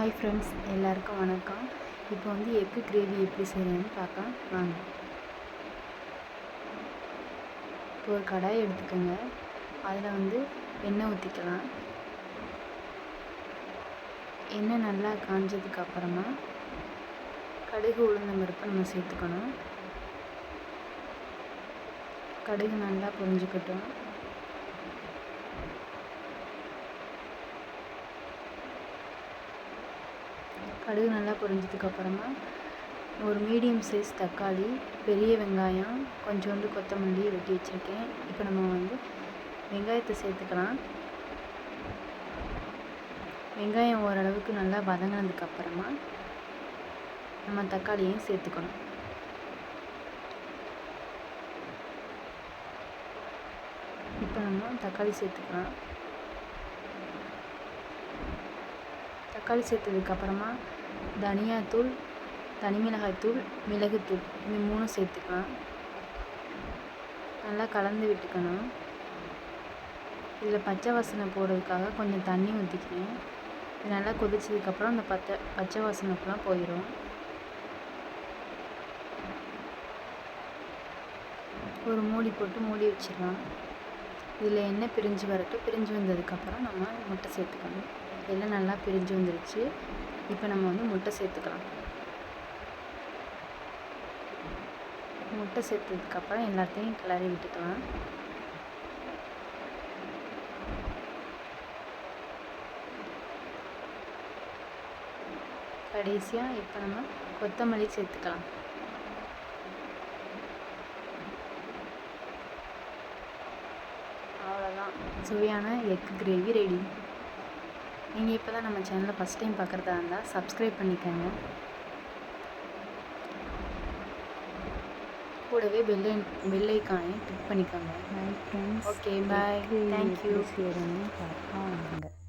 Hi friends எல்லாருக்கும் வணக்கம். இப்போ வந்து எக்கு கிரேவி எப்படி செய்யணும்னு பார்க்கலாம். வாங்க. இப்போ ஒரு கடாய் எடுத்துக்கோங்க. அதில் வந்து எண்ணெய் ஊற்றிக்கலாம். எண்ணெய் நல்லா காஞ்சதுக்கு அப்புறமா கடுகு உளுந்தம் பருப்பு நம்ம சேர்த்துக்கணும். கடுகு நல்லா பொரிஞ்சுக்கட்டும். கடுகு நல்லா பொரிஞ்சதுக்கப்புறமா ஒரு மீடியம் சைஸ் தக்காளி பெரிய வெங்காயம் கொஞ்சோண்டு கொத்தமல்லி வெட்டி வச்சுருக்கேன். இப்போ நம்ம வந்து வெங்காயத்தை சேர்த்துக்கலாம். வெங்காயம் ஓரளவுக்கு நல்லா வதங்கினதுக்கப்புறமா நம்ம தக்காளியையும் சேர்த்துக்கணும். இப்போ நம்ம தக்காளி சேர்த்துக்கலாம். தக்காளி சேர்த்ததுக்கப்புறமா தனியாத்தூள் தனி மிளகாய்த்தூள் மிளகுத்தூள் இது மூணும் சேர்த்துக்கலாம் நல்லா கலந்து விட்டுக்கணும். இதில் பச்சை வாசனை போடுறதுக்காக கொஞ்சம் தண்ணி ஊற்றிக்கிறேன். இது நல்லா கொதிச்சதுக்கப்புறம் அந்த பச்சை பச்சை வாசனை ஃபுல்லாக போயிடும். ஒரு மூடி போட்டு மூடி வச்சிடலாம். இதில் எண்ணெய் பிரிஞ்சு வரட்டும். பிரிஞ்சு வந்ததுக்கப்புறம் நம்ம முட்டை சேர்த்துக்கணும். எல்லாம் நல்லா பிரிஞ்சு வந்துருச்சு. இப்போ நம்ம வந்து முட்டை சேர்த்துக்கலாம். முட்டை சேர்த்ததுக்கப்புறம் எல்லாத்தையும் கிளறி விட்டுக்கலாம். கடைசியாக இப்போ நம்ம கொத்தமல்லி சேர்த்துக்கலாம். அவ்வளோதான் சுவையான எக் கிரேவி ரெடி. நீங்கள் இப்போ தான் நம்ம சேனலை ஃபஸ்ட் டைம் பார்க்குறதா இருந்தால் சப்ஸ்கிரைப் பண்ணிக்கோங்க. கூடவே பெல்லை பெல் ஐக்கானையும் கிளிக் பண்ணிக்கோங்க. Bye. Thank you. செய்கிறேன்னு பார்க்கலாம் வாங்க